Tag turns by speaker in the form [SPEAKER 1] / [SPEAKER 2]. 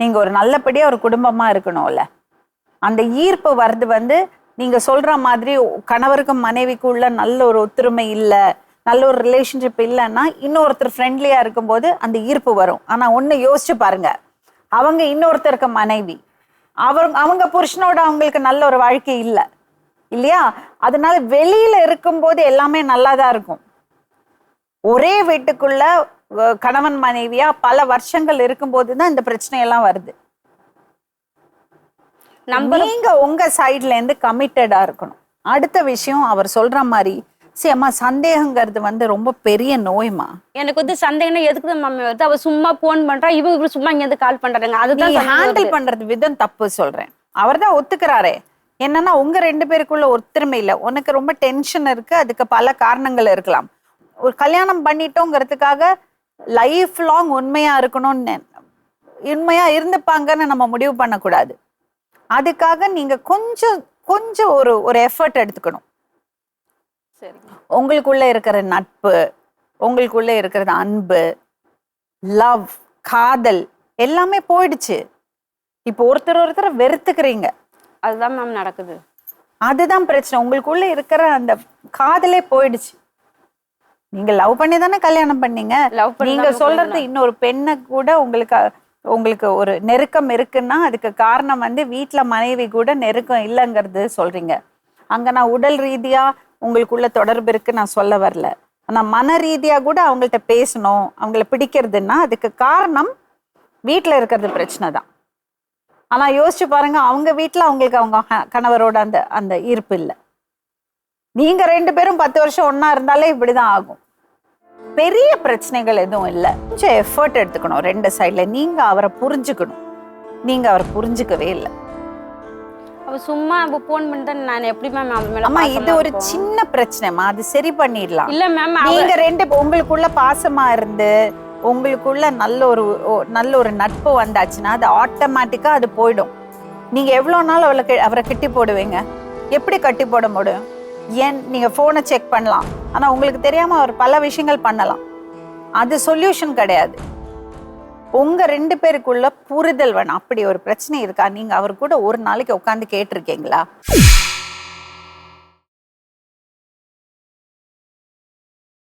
[SPEAKER 1] நீங்க ஒரு நல்லபடியா ஒரு குடும்பமா இருக்கணும்ல. அந்த ஈர்ப்பு வர்றது வந்து நீங்க சொல்ற மாதிரி கணவருக்கும் மனைவிக்கும் உள்ள நல்ல ஒரு ஒத்துரிமை இல்லை நல்ல ஒரு ரிலேஷன்ஷிப் இல்லைன்னா இன்னொருத்தர் ஃப்ரெண்ட்லியா இருக்கும்போது அந்த ஈர்ப்பு வரும். ஆனா ஒன்று யோசிச்சு பாருங்க. அவங்க இன்னொருத்தருக்கு மனைவி. அவர் அவங்க புருஷனோட அவங்களுக்கு நல்ல ஒரு வாழ்க்கை இல்லை. இல்லையா? அதனால வெளியில இருக்கும்போது எல்லாமே நல்லா தான் இருக்கும். ஒரே வீட்டுக்குள்ள கணவன் மனைவியா பல வருஷங்கள் இருக்கும்போது தான் இந்த பிரச்சனை எல்லாம் வருது நீங்க உங்க சைடுல இருந்து கமிட்டடா இருக்கணும். அடுத்த விஷயம் அவர் சொல்ற மாதிரி சரி அம்மா சந்தேகங்கிறது வந்து ரொம்ப பெரிய நோய்மா?
[SPEAKER 2] எனக்கு வந்து சந்தேகம்னா எதுக்கு மாமி வருது? அவ சும்மா போன் பண்றா இவங்க இப்படி சும்மா இங்க இருந்து கால் பண்றாங்க அதுதான்
[SPEAKER 1] ஹேண்டில். பண்றது விதம் தப்பு சொல்றேன். அவர் தான் ஒத்துக்கிறாரே. என்னன்னா உங்க ரெண்டு பேருக்குள்ள ஒத்துமை இல்ல. உனக்கு ரொம்ப டென்ஷன் இருக்கு. அதுக்கு பல காரணங்கள் இருக்கலாம். ஒரு கல்யாணம் பண்ணிட்டோங்கிறதுக்காக லைஃப் லாங் உண்மையா இருக்கணும்னு உண்மையா இருந்துப்பாங்கன்னு நம்ம முடிவு பண்ணக்கூடாது. அதுக்காக நீங்க கொஞ்சம் கொஞ்சம் ஒரு ஒரு எஃபர்ட் எடுத்துக்கணும்.
[SPEAKER 2] சரிங்க.
[SPEAKER 1] உங்களுக்குள்ள இருக்கிற நட்பு உங்களுக்குள்ள இருக்கிறது அன்பு லவ் காதல் எல்லாமே போயிடுச்சு. இப்போ ஒருத்தர் ஒருத்தர் வெறுத்துக்கிறீங்க.
[SPEAKER 2] அதுதான் மேம் நடக்குது.
[SPEAKER 1] அதுதான் பிரச்சனை. உங்களுக்குள்ள இருக்கிற அந்த காதலே போயிடுச்சு. நீங்க லவ் பண்ணி தானே கல்யாணம் பண்ணீங்க?
[SPEAKER 2] லவ்
[SPEAKER 1] நீங்க சொல்றது. இன்னொரு பெண்ணை கூட உங்களுக்கு உங்களுக்கு ஒரு நெருக்கம் இருக்குன்னா அதுக்கு காரணம் வந்து வீட்ல மனைவி கூட நெருக்கம் இல்லைங்கிறது சொல்றீங்க. அங்க நான் உடல் ரீதியா உங்களுக்குள்ள தொடர்பு இருக்கு நான் சொல்ல வரல. ஆனா மன ரீதியா கூட அவங்கள்ட்ட பேசணும் அவங்கள பிடிக்கிறதுன்னா அதுக்கு காரணம் வீட்ல இருக்கிறது பிரச்சனை தான். ஆனா யோசிச்சு பாருங்க அவங்க வீட்ல அவங்களுக்கு அவங்க கணவரோட அந்த அந்த ஈர்ப்பு இல்லை. நீங்க ரெண்டு பேரும் பத்து வருஷம் ஒண்ணா இருந்தாலே இப்படிதான் ஆகும். பெரிய பிரச்சனைகள் எதுவும் இல்லை. கொஞ்சம் எஃபர்ட் எடுத்துக்கணும் ரெண்டு சைடுல நீங்க அவரை புரிஞ்சுக்கணும். நீங்க அவரை புரிஞ்சுக்கவே இல்லை.
[SPEAKER 2] அவ சும்மா அவ போன் பண்ணிட்டு நான் எப்படி மேம் அவன் மேல
[SPEAKER 1] அம்மா இது ஒரு? சின்ன பிரச்சனைமா அது சரி பண்ணிடலாம்.
[SPEAKER 2] இல்ல மேம்
[SPEAKER 1] நீங்க ரெண்டு உங்களுக்குள்ள பாசமா இருந்து உங்களுக்குள்ள நல்ல ஒரு நல்ல ஒரு நட்பு வந்தாச்சுன்னா அது ஆட்டோமேட்டிக்கா அது போயிடும். நீங்க எவ்வளவு நாள் அவளை அவரை கட்டி போடுவீங்க? எப்படி கட்டி போட முடியும்? ஏன் நீங்கள் ஃபோனை செக் பண்ணலாம்? ஆனால் உங்களுக்கு தெரியாமல் அவர் பல விஷயங்கள் பண்ணலாம். அது சொல்யூஷன் கிடையாது. உங்கள் ரெண்டு பேருக்குள்ள புரிதல் வேணும். அப்படி ஒரு பிரச்சனை இருக்கா? நீங்கள் அவர் கூட ஒரு நாளைக்கு உட்காந்து கேட்டிருக்கீங்களா?